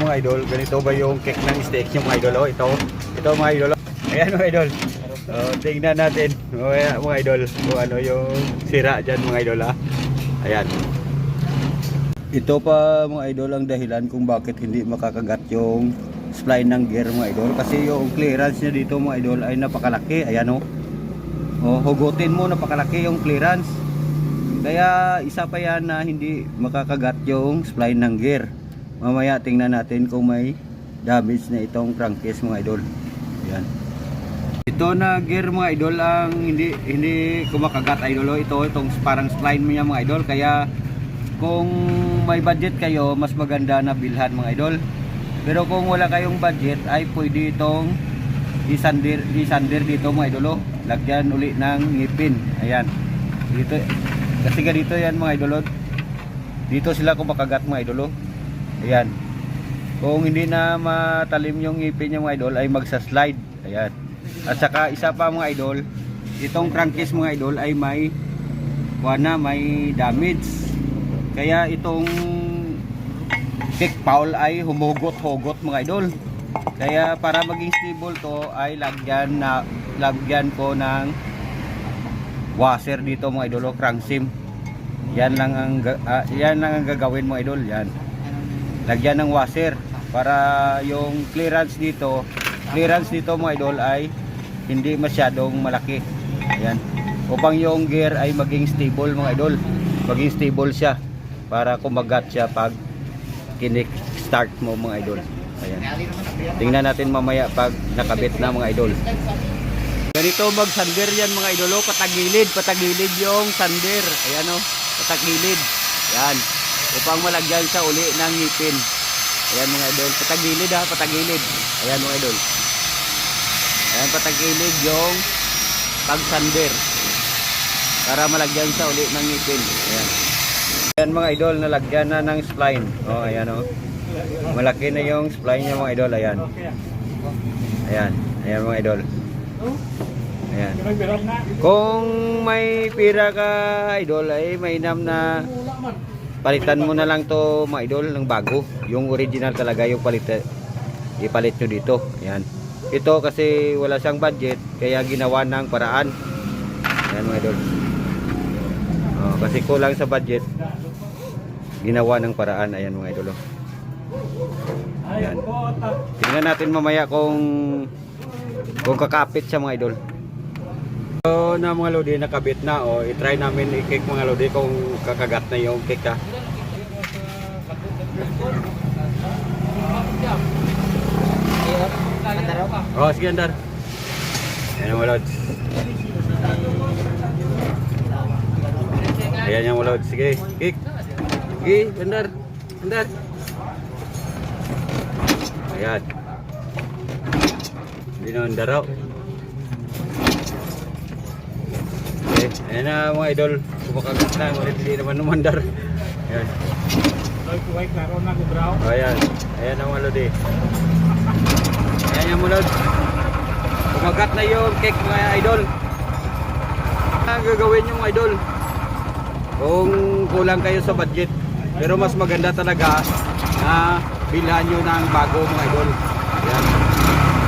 mga idol, ganito ba yung cake ng steak yung mga idol? Oh, ito, ito mga idol. oh. Ayan mga idol. Oh, tingnan natin oh, ayan, mga idol kung ano yung sira dyan mga idol ha. Ayan. Ito pa mga idol ang dahilan kung bakit hindi makakagat yung spline ng gear mga idol. Kasi yung clearance niya dito mga idol ay napakalaki. Ayan oh. Oh, hugutin mo napakalaki yung clearance. Kaya isa pa yan na hindi makakagat yung spline ng gear. Mamaya tingnan natin kung may damage na itong crankcase mga idol. Ayan. Ito na gear mga idol ang hindi hindi kumakagat idol. oh. Ito itong parang spline niya mga idol. Kaya kung may budget kayo, mas maganda na bilhan mga idol. Pero kung wala kayong budget ay pwede itong isander, isander dito mga idol. oh. Lagyan uli ng ngipin. Ayan. Dito kasi ganito yan mga idol. oh. Dito sila kumakagat mga idol. Ayan. Kung hindi na matalim yung ngipin niya mga idol ay magsa-slide. Ayan. At saka isa pa mga idol, itong crankcase mga idol ay may kuha may damage. Kaya itong kick foul ay humugot-hugot mga idol. Kaya para maging stable to ay lagyan na lagyan ko ng washer dito mga idol, o crank sim. Yan lang ang ah, yan lang ang gagawin mga idol, yan. Lagyan ng washer para yung clearance dito, clearance dito mga idol ay hindi masyadong malaki. Ayan. Upang yung gear ay maging stable mga idol. Maging stable siya para kumagat siya pag kinik start mo mga idol. Ayan. Tingnan natin mamaya pag nakabit na mga idol. Ganito mag sander yan mga idolo, patagilid, patagilid yung sander. Ayan o, patagilid. Yan. Upang malagyan sa uli ng ngipin. Ayan mga idol, patagilid ha, patagilid. Ayan mga idol. Ayan patagilid yung pagsander. Para malagyan sa uli ng ngipin. Ayan. Ayan mga idol, nalagyan na ng spline. O, ayan o. Malaki na yung spline niya mga idol. Ayan. Ayan. Ayan mga idol. Ayan. Kung may pira ka idol ay mainam na palitan mo na lang to mga idol ng bago. Yung original talaga yung palit ipalit nyo dito. Ayan. Ito kasi wala siyang budget kaya ginawa ng paraan. Ayan mga idol. Oh, kasi kulang sa budget ginawa ng paraan. Ayan mga idol. oh. Ayan. Tingnan natin mamaya kung kung kakapit siya mga idol. So na mga lodi nakabit na o i-try namin i-kick mga lodi kung kakagat na yung kick ha. Oh, sige andar. Ayan yung lods. Ayan yung lods. Sige, kick. Sige, andar. Andar. Ayan. Hindi na andar oh. Okay, ayan na mga idol. Kumakagat na, ngunit hindi naman umandar. Ayan. Ayan. Ayan na mga lodi. Ayan yung mulod. Kumagat na yung cake mga idol. Ang gagawin yung idol. Kung kulang kayo sa budget. Pero mas maganda talaga na bilhan nyo ng bago mga idol. Ayan.